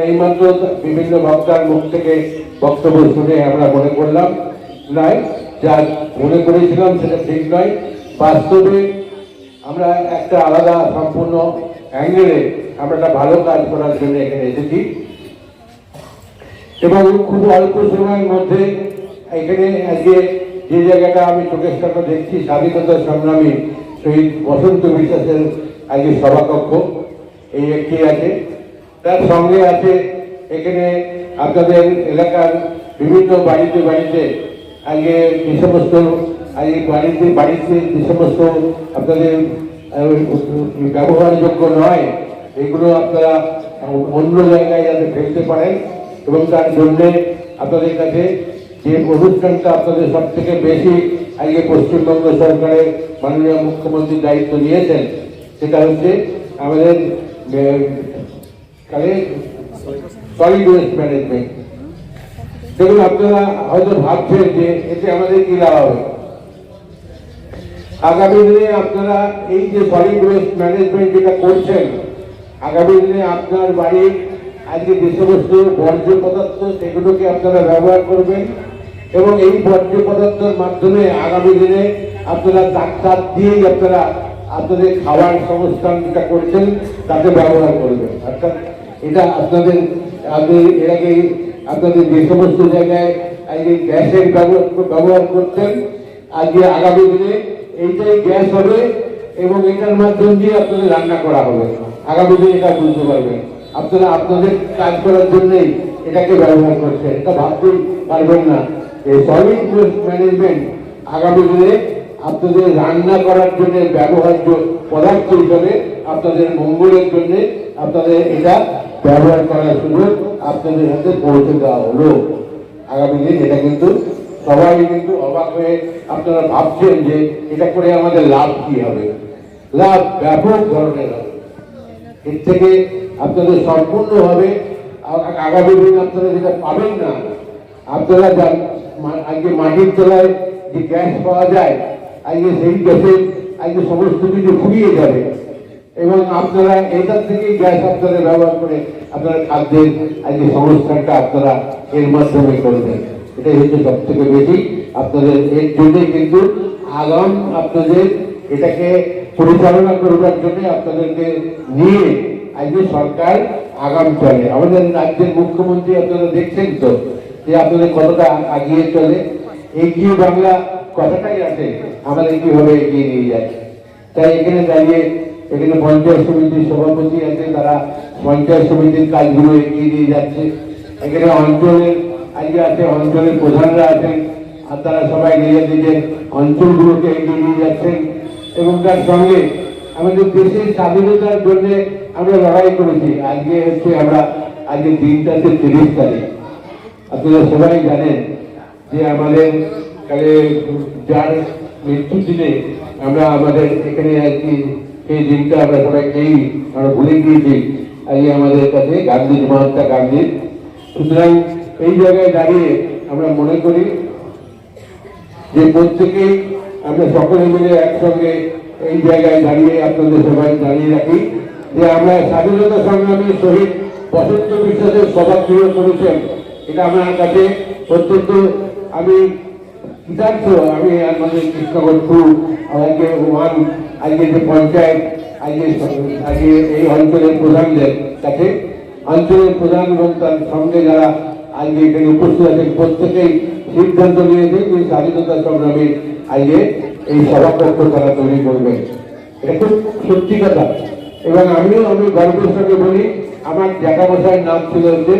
এইমাত্র বিভিন্ন বক্তার মুখ থেকে বক্তব্য শুনে আমরা মনে করলাম নয় যা মনে করেছিলাম সেটা ঠিক নয়। বাস্তবে আমরা একটা আলাদা সম্পূর্ণ অ্যাঙ্গেলে আমরা একটা ভালো কাজ করার জন্য এখানে এসেছি। এবং খুব অল্প সময়ের মধ্যে এখানে আজকে যে জায়গাটা আমি চোখের সামনে দেখছি, স্বাধীনতা সংগ্রামী শহীদ বসন্ত বিশ্বাসের আজকে সভাকক্ষ, এই একটি আছে। তার সঙ্গে আছে এখানে আপনাদের এলাকার বিভিন্ন বাড়িতে বাড়িতে আজকে যে সমস্ত আজকে বাড়িতে বাড়িতে যে সমস্ত আপনাদের ব্যবহারযোগ্য নয়, এগুলো আপনারা অন্য জায়গায় যাতে ফেলতে পারেন এবং তার জন্যে আপনাদের কাছে যে অনুষ্ঠানটা আপনাদের সব থেকে বেশি আজকে পশ্চিমবঙ্গ সরকারের মাননীয় মুখ্যমন্ত্রী দায়িত্ব নিয়েছেন, সেটা হচ্ছে আমাদের সলিড ওয়েস্ট ম্যানেজমেন্ট দেখুন, আপনারা হয়তো ভাবছেন যে এতে আমাদের কি লাভ হবে। আগামী দিনে আপনারা এই যে সলিড ওয়েস্ট ম্যানেজমেন্ট যেটা করছেন, আগামী দিনে আপনার বাড়ির আজকে যে সমস্ত বর্জ্য পদার্থ, সেগুলোকে আপনারা ব্যবহার করবেন এবং এই বর্জ্য পদার্থের মাধ্যমে আগামী দিনে আপনারা ডাক্তার দিয়েই আপনারা আপনাদের খাবার সংস্থান যেটা করছেন তাকে ব্যবহার করবেন। অর্থাৎ এটা আপনাদের আপনি এর আপনাদের যে সমস্ত জায়গায় আজকে গ্যাসের ব্যবহার করতেন, আজকে আগামী দিনে এইটাই গ্যাস হবে এবং এটার মাধ্যম দিয়ে আপনাদের রান্না করা হবে। আগামী দিনে এটা বুঝতে পারবেন। আপনারা, আপনাদের কাজ করার জন্যই এটাকে ব্যবহার করছেন। এটা ভাবতেই পারবেন না এই সলিড ওয়েস্ট ম্যানেজমেন্ট আগামী দিনে আপনাদের রান্না করার জন্য ব্যবহার্য পদার্থ হিসাবে আপনাদের মঙ্গলের জন্য আপনাদের এটা ব্যবহার করার সুযোগ আপনাদের হাতে পৌঁছে দেওয়া হলো। আগামী দিন এটা কিন্তু সবাই কিন্তু অবাক হয়ে আপনারা ভাবছেন যে এটা করে আমাদের লাভ কি হবে? লাভ ব্যাপক ধরনের হবে। এর থেকে আপনাদের সম্পূর্ণভাবে আগামী দিন আপনারা যেটা পাবেন না, আপনারা আজকে মাটির তলায় যে গ্যাস পাওয়া যায়, আজকে সেই গ্যাসের আজকে সমস্ত কিছু ফুরিয়ে যাবে। এবং আপনারা এটার থেকেই গ্যাস আপনারা ব্যবহার করে আপনারা খাদ্যের আজকে সংস্থানটা আপনারা এর মাধ্যমে করবেন এটাই হচ্ছে সব থেকে বেশি। আপনাদের এর জন্যই কিন্তু আগাম আপনাদের এটাকে পরিচালনা করবার জন্য আপনাদেরকে নিয়ে আজকে সরকার আগাম চলে। আমাদের রাজ্যের মুখ্যমন্ত্রী আপনারা দেখছেন তো, যে আপনাদের কতটা আগিয়ে চলে। এগিয়ে বাংলা কথাটাই আছে, আমাদের কীভাবে এগিয়ে নিয়ে যায় তাই এখানে দাঁড়িয়ে এখানে পঞ্চায়েত সমিতির সভাপতি আছে, তারা পঞ্চায়েত সমিতির কাজগুলো এগিয়ে নিয়ে যাচ্ছে। এখানে অঞ্চলের আজকে আছে, অঞ্চলের প্রধানরা আছেন, আর তারা সবাই নিজের নিজের অঞ্চলগুলোকে এগিয়ে নিয়ে যাচ্ছেন। এবং তার সঙ্গে আমাদের দেশের স্বাধীনতার জন্য আমরা লড়াই করেছি। আজকে হচ্ছে আমরা, আজকে দিনটা হচ্ছে তিরিশ তারিখ। আপনারা সবাই জানেন যে আমাদের যার মৃত্যু দিনে আমরা আমাদের এখানে আর কি সেই দিনটা আমরা সবাই আমরা ভুলে গিয়েছি। আজকে আমাদের কাছে গান্ধী মহাত্মা গান্ধী। সুতরাং এই জায়গায় দাঁড়িয়ে আমরা মনে করি যে প্রত্যেকেই আমরা সকলে মিলে একসঙ্গে এই জায়গায় দাঁড়িয়ে আপনাদের সবাই দাঁড়িয়ে রাখি যে আমরা স্বাধীনতা সংগ্রামী শহীদ বসন্ত বিশ্বাসের সভাগৃহ করেছেন। এটা আমার কাছে অত্যন্ত আমি কৃতার্থ আমি আমাদের কৃষ্ণগর টু আজকে ওয়ান আজকে যে পঞ্চায়েত আজকে আজকে এই অঞ্চলের প্রধানদের কাছে অঞ্চলের প্রধান এবং তার সঙ্গে যারা আজকে এখানে উপস্থিত আছেন, প্রত্যেকেই সিদ্ধান্ত নিয়েছে যে স্বাধীনতা সংগ্রামী আজকে এই সভাকক্ষ তারা তৈরি করবেন। এটা খুব সত্যি কথা। এবং আমিও আমি গর্বের সঙ্গে বলি, আমার বসার নাম ছিল হচ্ছে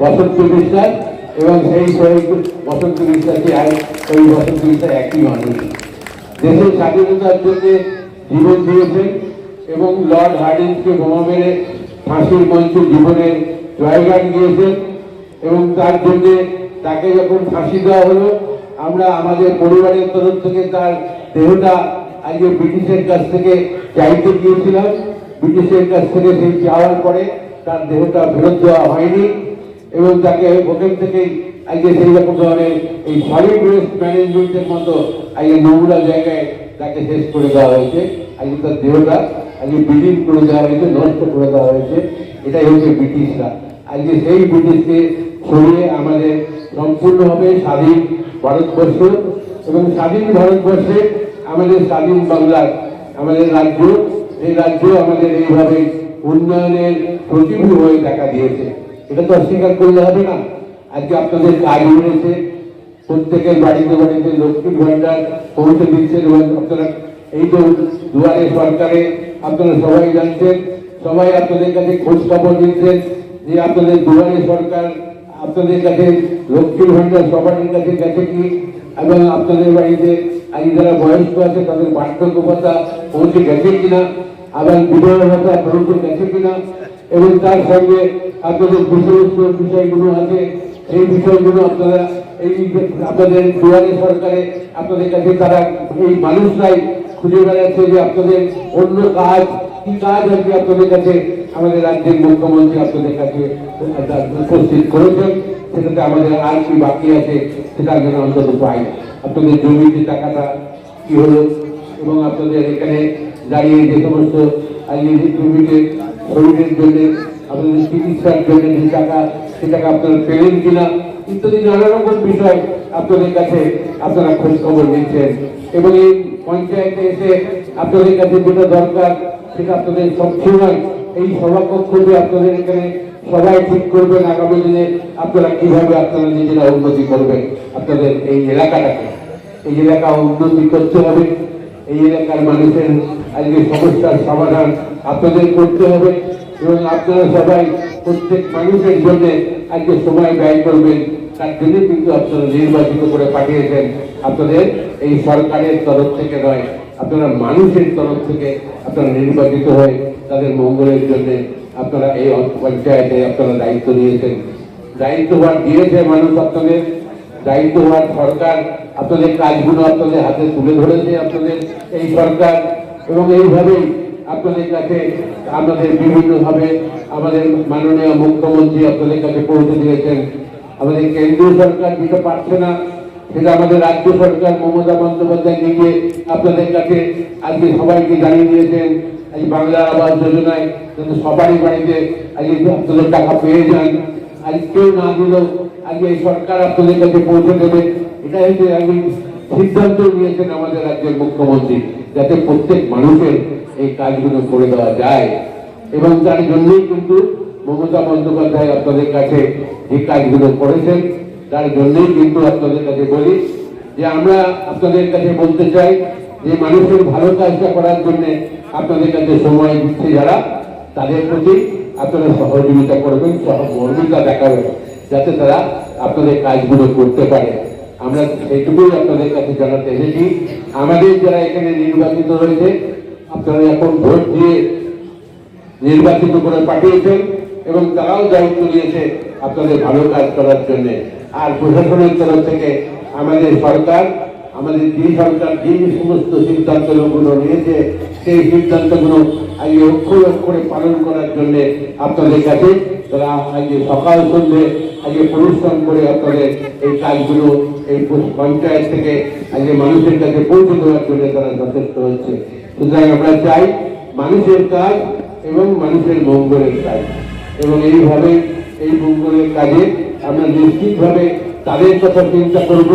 বসন্ত বিশ্বাস। এবং সেই শহীদ বসন্ত বিশ্বাসী আর ওই বসন্ত বিশ্বাস একই মানুষ। দেশের স্বাধীনতার জন্য জীবন দিয়েছেন এবং লর্ড হার্ডিন্সকে বোমা মেরে ফাঁসির মঞ্চে জীবনের জয়গান দিয়েছেন এবং তার জন্য তাকে যখন ফাঁসি দেওয়া হলো, আমরা আমাদের পরিবারের তরফ থেকে তার দেহটা আজকে ব্রিটিশের কাছ থেকে চাইতে গিয়েছিলাম। ব্রিটিশের কাছ থেকে সেই চাওয়ার পরে তার দেহটা ফেরত দেওয়া হয়নি। এবং তাকে ওখান থেকেই আজকে সেই রকম ধরনের এই সলিড ওয়েস্ট ম্যানেজমেন্টের মতো আজকে নোংরা জায়গায় তাকে শেষ করে দেওয়া হয়েছে আজকে তার দেহটা আজকে বিলীন করে দেওয়া হয়েছে, নষ্ট করে দেওয়া হয়েছে। এটাই হচ্ছে ব্রিটিশরা। আজকে সেই ব্রিটিশকে সরিয়ে আমাদের সম্পূর্ণভাবে স্বাধীন ভারতবর্ষ এবং স্বাধীন ভারতবর্ষে আমাদের স্বাধীন বাংলার, আমাদের রাজ্য এই রাজ্য আমাদের এইভাবে উন্নয়নের প্রতিভূ হয়ে দেখা দিয়েছে। এটা তো অস্বীকার করলে হবে না। আজকে আপনাদের কাজ বেড়েছে প্রত্যেকের বাড়িতে বাড়িতে লক্ষ্মীর ভান্ডার পৌঁছে দিচ্ছেন এবং আপনারা এই যে দুয়ারে সরকারে আপনারা সবাই জানছেন, সবাই আপনাদের কাছে খোঁজ খবর দিচ্ছেন যে আপনাদের দুয়ারে সরকার আপনাদের কাছে লক্ষ্মীর ভান্ডার সবার কাছে গেছে কি? এবং আপনাদের বাড়িতে আজ যারা বয়স্ক আছে, তাদের বার্ধক্য ভাতা পৌঁছে গেছে কিনা? আবার বিধবা ভাতা পৌঁছে গেছে কিনা? এবং তার সঙ্গে আপনাদের সমস্ত বিষয়গুলো আছে, সেই বিষয়গুলো আপনারা এই আপনাদের দুয়ারে সরকারে আপনাদের কাছে তারা এই মানুষরাই খুঁজে বেড়াচ্ছে যে আপনাদের অন্য কাজ, কি কাজ আছে আপনাদের কাছে আমাদের রাজ্যের মুখ্যমন্ত্রী আপনাদের কাছে উপস্থিত করেছেন, সেটাতে আমাদের আর কি বাকি আছে, সেটা যেন অন্তত পাই আপনাদের জমির যে টাকাটা কি হলো, এবং আপনাদের এখানে দাঁড়িয়ে যে সমস্ত জমিতে শরীরের জন্য আপনাদের চিকিৎসার জন্য যে টাকা, সে টাকা আপনারা পেলেন কিনা ইত্যাদি নানা রকম বিষয় আপনাদের কাছে আপনারা খোঁজ খবর নিচ্ছেন। এবং এই পঞ্চায়েতে এসে আপনাদের কাছে যেটা দরকার, সেটা আপনাদের সবসময় এই সভাকক্ষে আপনাদের এখানে সবাই ঠিক করবেন, আগামী দিনে আপনারা কীভাবে আপনারা নিজেরা উন্নতি করবেন আপনাদের এই এলাকাটাকে। এই এলাকা উন্নতি করতে হবে। এই এলাকার মানুষের আজকে সমস্যার সমাধান আপনাদের করতে হবে এবং আপনারা সবাই প্রত্যেক মানুষের জন্য আজকে সময় ব্যয় করবেন। তার জন্য কিন্তু আপনারা নির্বাচিত করে পাঠিয়েছেন। আপনাদের এই সরকারের তরফ থেকে নয়, আপনারা মানুষের তরফ থেকে আপনারা নির্বাচিত হয়ে তাদের মঙ্গলের জন্য আপনারা এই পঞ্চায়েতে আপনারা দায়িত্ব নিয়েছেন। দায়িত্বভার দিয়েছে মানুষ আপনাদের দায়িত্ববান সরকার আপনাদের কাজগুলো আপনাদের হাতে তুলে ধরেছে আপনাদের এই সরকার। এবং এইভাবেই আপনাদের কাছে আমাদের বিভিন্নভাবে আমাদের মাননীয় মুখ্যমন্ত্রী আপনাদের কাছে পৌঁছে দিয়েছেন। আমাদের কেন্দ্রীয় সরকার যেটা পারছে না, সেটা আমাদের রাজ্য সরকার মমতা বন্দ্যোপাধ্যায় নিজে আপনাদের কাছে আজকে সবাইকে জানিয়ে দিয়েছেন আজ বাংলা আবাস যোজনায় যাতে সবারই বাড়িতে আজকে আপনাদের টাকা পেয়ে যান। আজ কেউ না দিলেও এই সরকার আপনাদের কাছে পৌঁছে দেবে। এটা হচ্ছে আমি সিদ্ধান্ত নিয়েছেন আমাদের রাজ্যের মুখ্যমন্ত্রী, যাতে প্রত্যেক মানুষের এই কাজগুলো করে দেওয়া যায়। এবং তার জন্যই কিন্তু মমতা বন্দ্যোপাধ্যায় আপনাদের কাছে যে কাজগুলো করেছেন, তার জন্যই কিন্তু আপনাদের কাছে বলি যে আমরা আপনাদের কাছে বলতে চাই যে মানুষের ভালো কাজটা করার জন্য আপনাদের কাছে সময় দিচ্ছে যারা, তাদের প্রতি আপনারা সহযোগিতা করবেন সহমর্মিতা দেখাবেন যাতে তারা আপনাদের কাজগুলো করতে পারে। আমরা সেইটুকুই আপনাদের কাছে জানাতে এসেছি। আমাদের যারা এখানে নির্বাচিত রয়েছে আপনারা এখন ভোট দিয়ে নির্বাচিত করে পাঠিয়েছেন এবং তারাও দায়িত্ব নিয়েছে আপনাদের ভালো কাজ করার জন্য। আর প্রশাসনের তরফ থেকে আমাদের সরকার, আমাদের যে সরকার যে সমস্ত সিদ্ধান্তগুলো নিয়েছে সেই সিদ্ধান্তগুলো আজকে অক্ষর অক্ষরে পালন করার জন্য আপনাদের কাছে তারা আজকে সকাল সন্ধ্যে আজকে পরিশ্রম করে আপনাদের এই কাজগুলো, এই পঞ্চায়েত থেকে আজকে মানুষের কাছে পৌঁছে দেওয়ার জন্য তারা যথেষ্ট হচ্ছে। সুতরাং আমরা চাই মানুষের কাজ এবং মানুষের মঙ্গলের কাজ। এবং এইভাবে এই মঙ্গলের কাজে আমরা নিশ্চিতভাবে তাদের কথা চিন্তা করব।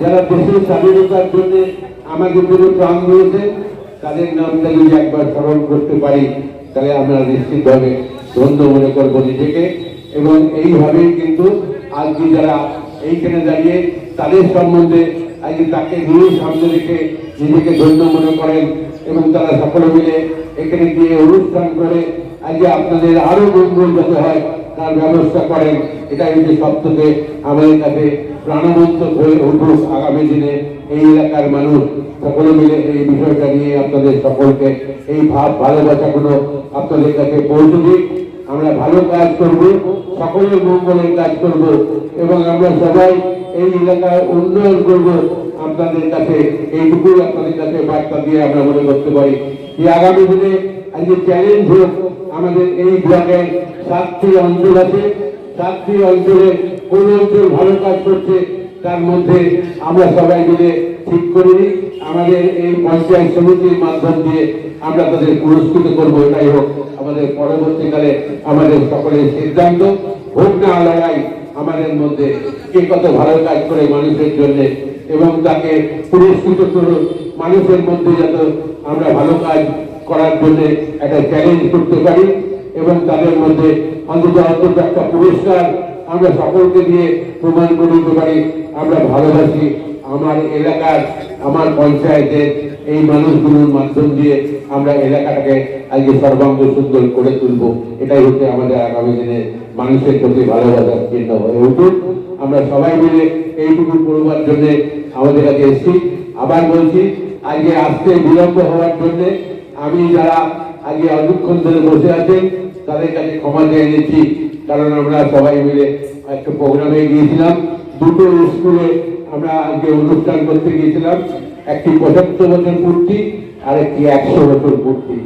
যারা দেশের স্বাধীনতার জন্য আমাদের জন্য প্রাণ দিয়েছে তাদের নামটা যদি একবার স্মরণ করতে পারি, তাহলে আমরা নিশ্চিতভাবে ধন্য মনে করব নিজেকে। এবং এইভাবেই কিন্তু আজকে যারা এইখানে দাঁড়িয়ে তাদের সম্বন্ধে আজকে তাকে নিয়ে সামনে রেখে নিজেকে ধন্য মনে করেন এবং তারা সকলে মিলে এখানে গিয়ে অনুষ্ঠান করে আজকে আপনাদের আরও মঙ্গল যাতে হয় তার ব্যবস্থা করেন, এটাই হচ্ছে সব থেকে আমাদের কাছে প্রাণবন্ত হয়ে উঠুক আগামী দিনে এই এলাকার মানুষ। সকলে মিলে এই বিষয়টা নিয়ে আপনাদের সকলকে এই ভাব ভালোবাসাগুলো আপনাদের কাছে পৌঁছে দিই আমরা ভালো কাজ করব সকলের মঙ্গলের কাজ করব এবং আমরা সবাই এই এলাকায় উন্নয়ন করব। আপনাদের কাছে এইটুকুই আপনাদের কাছে বার্তা দিয়ে আমরা মনে করতে পারি যে আগামী দিনে আজকে চ্যালেঞ্জ হোক, আমাদের এই ব্লকের সাতটি অঞ্চল আছে। সাতটি অঞ্চলে কোন অঞ্চল ভালো কাজ করছে, তার মধ্যে আমরা সবাই মিলে ঠিক করে নিই আমাদের এই পঞ্চায়েত সমিতির মাধ্যম দিয়ে আমরা তাদের পুরস্কৃত করব, এটাই হোক। আমাদের পরবর্তীকালে আমাদের সকলের সিদ্ধান্ত, হোক না লড়াই, আমাদের মধ্যে কে কত ভালো কাজ করে মানুষের জন্য এবং তাকে পুরস্কৃত করে মানুষের মধ্যে যত আমরা ভালো কাজ করার জন্য একটা চ্যালেঞ্জ করতে পারি এবং তাদের মধ্যে অন্তত অন্তত একটা পুরস্কার আমরা সকলকে দিয়ে প্রমাণ করে দিতে পারি, আমরা ভালোবাসি আমার এলাকার, আমার পঞ্চায়েতের এই মানুষগুলোর মাধ্যম দিয়ে আমরা এলাকাটাকে আজকে সর্বাঙ্গ সুন্দর করে তুলব। এটাই হচ্ছে আমাদের আগামী দিনে মানুষের প্রতি ভালোবাসার চিহ্ন হয়ে উঠুক। আমরা সবাই মিলে এইটুকু করবার জন্য আমাদের কাছে এসেছি। আবার বলছি, আজকে আসতে বিলম্ব হওয়ার জন্য আমি যারা আজকে অনেকক্ষণ ধরে বসে আছে, তাদের কাছে ক্ষমা চেয়ে নিচ্ছি, কারণ আমরা সবাই মিলে একটা প্রোগ্রামে গিয়েছিলাম। দুটো স্কুলে আমরা আজকে অনুষ্ঠান করতে গিয়েছিলাম। একটি পঁচাত্তর বছর পূর্তি আর একটি একশো বছর পূর্তি।